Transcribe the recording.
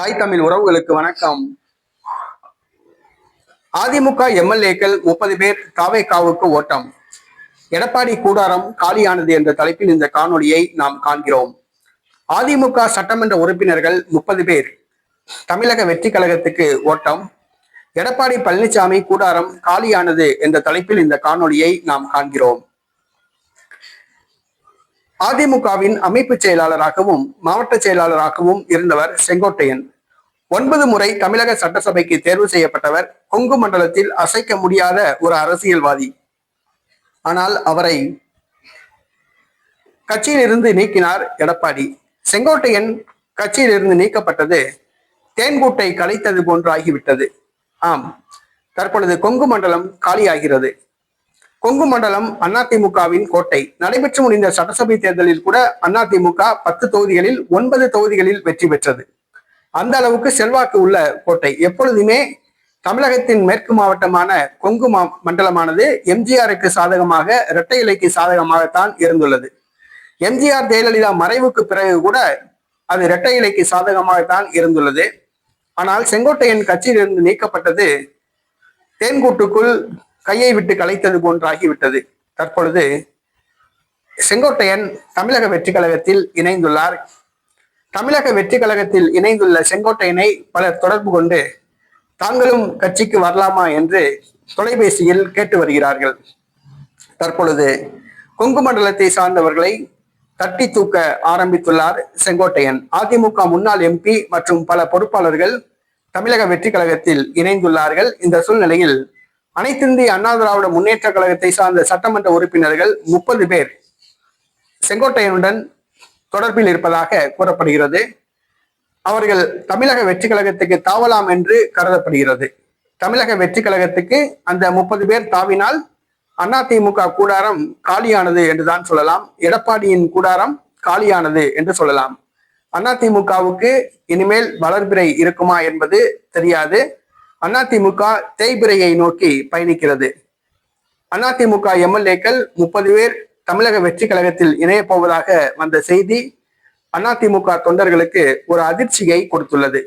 தாய் தமிழ் உறவுகளுக்கு வணக்கம். அதிமுக எம்எல்ஏக்கள் முப்பது பேர் தாவேக்காவுக்கு ஓட்டம். எடப்பாடி கூடாரம் காலியானது என்ற தலைப்பில் இந்த காணொளியை நாம் காண்கிறோம். அதிமுக சட்டமன்ற உறுப்பினர்கள் முப்பது பேர் தமிழக வெற்றி கழகத்துக்கு ஓட்டம். எடப்பாடி பழனிசாமி கூடாரம் காலியானது என்ற தலைப்பில் இந்த காணொளியை நாம் காண்கிறோம். அதிமுகவின் அமைப்பு செயலாளராகவும் மாவட்ட செயலாளராகவும் இருந்தவர் செங்கோட்டையன். ஒன்பது முறை தமிழக சட்டசபைக்கு தேர்வு செய்யப்பட்டவர் கொங்கு மண்டலத்தில் அசைக்க முடியாத ஒரு அரசியல்வாதி. ஆனால் அவரை கட்சியிலிருந்து நீக்கினார் எடப்பாடி. செங்கோட்டையன் கட்சியிலிருந்து நீக்கப்பட்டது தேன்கூட்டை கலைத்தது போன்று ஆகிவிட்டது ஆம் தற்பொழுது கொங்கு மண்டலம் காலியாகிறது. கொங்கு மண்டலம் அதிமுகவின் கோட்டை. நடைபெற்று முடிந்த சட்டசபை தேர்தலில் கூட அதிமுக பத்து தொகுதிகளில் ஒன்பது தொகுதிகளில் வெற்றி பெற்றது. அந்த அளவுக்கு செல்வாக்கு உள்ள கோட்டை. எப்பொழுதுமே தமிழகத்தின் மேற்கு மாவட்டமான கொங்கு மா மண்டலமானது எம்ஜிஆருக்கு சாதகமாக இரட்டை இலைக்கு சாதகமாகத்தான் இருந்துள்ளது. எம்ஜிஆர் ஜெயலலிதா மறைவுக்கு பிறகு கூட அது இரட்டை இலைக்கு சாதகமாகத்தான் இருந்துள்ளது. ஆனால் செங்கோட்டையன் கட்சியிலிருந்து நீக்கப்பட்டது தேன்கூட்டுக்குள் கையை விட்டு கலைத்தது போன்றாகிவிட்டது தற்பொழுது செங்கோட்டையன் தமிழக வெற்றி கழகத்தில் இணைந்துள்ளார். தமிழக வெற்றி கழகத்தில் இணைந்துள்ள செங்கோட்டையனை பலர் தொடர்பு கொண்டு தாங்களும் கட்சிக்கு வரலாமா என்று தொலைபேசியில் கேட்டு வருகிறார்கள். தற்பொழுது கொங்கு மண்டலத்தை சார்ந்தவர்களை தட்டி தூக்க ஆரம்பித்துள்ளார் செங்கோட்டையன். அதிமுக முன்னாள் எம்பி மற்றும் பல பொறுப்பாளர்கள் தமிழக வெற்றி கழகத்தில் இணைந்துள்ளார்கள். இந்த சூழ்நிலையில் அனைத்திந்திய அண்ணா திராவிட முன்னேற்ற கழகத்தை சார்ந்த சட்டமன்ற உறுப்பினர்கள் முப்பது பேர் செங்கோட்டையனுடன் தொடர்பில் இருப்பதாக கூறப்படுகிறது. அவர்கள் தமிழக வெற்றி கழகத்துக்கு தாவலாம் என்று கருதப்படுகிறது. தமிழக வெற்றி கழகத்துக்கு அந்த முப்பது பேர் தாவினால் அதிமுக கூடாரம் காலியானது என்றுதான் சொல்லலாம். எடப்பாடியின் கூடாரம் காலியானது என்று சொல்லலாம். அதிமுகவுக்கு இனிமேல் வளர்பிறை இருக்குமா என்பது தெரியாது. அதிமுக தேய்பிரையை நோக்கி பயணிக்கிறது. அதிமுக எம்எல்ஏக்கள் முப்பது பேர் தமிழக வெற்றி கழகத்தில் இணைய போவதாக வந்த செய்தி அதிமுக தொண்டர்களுக்கு ஒரு அதிர்ச்சியை கொடுத்துள்ளது.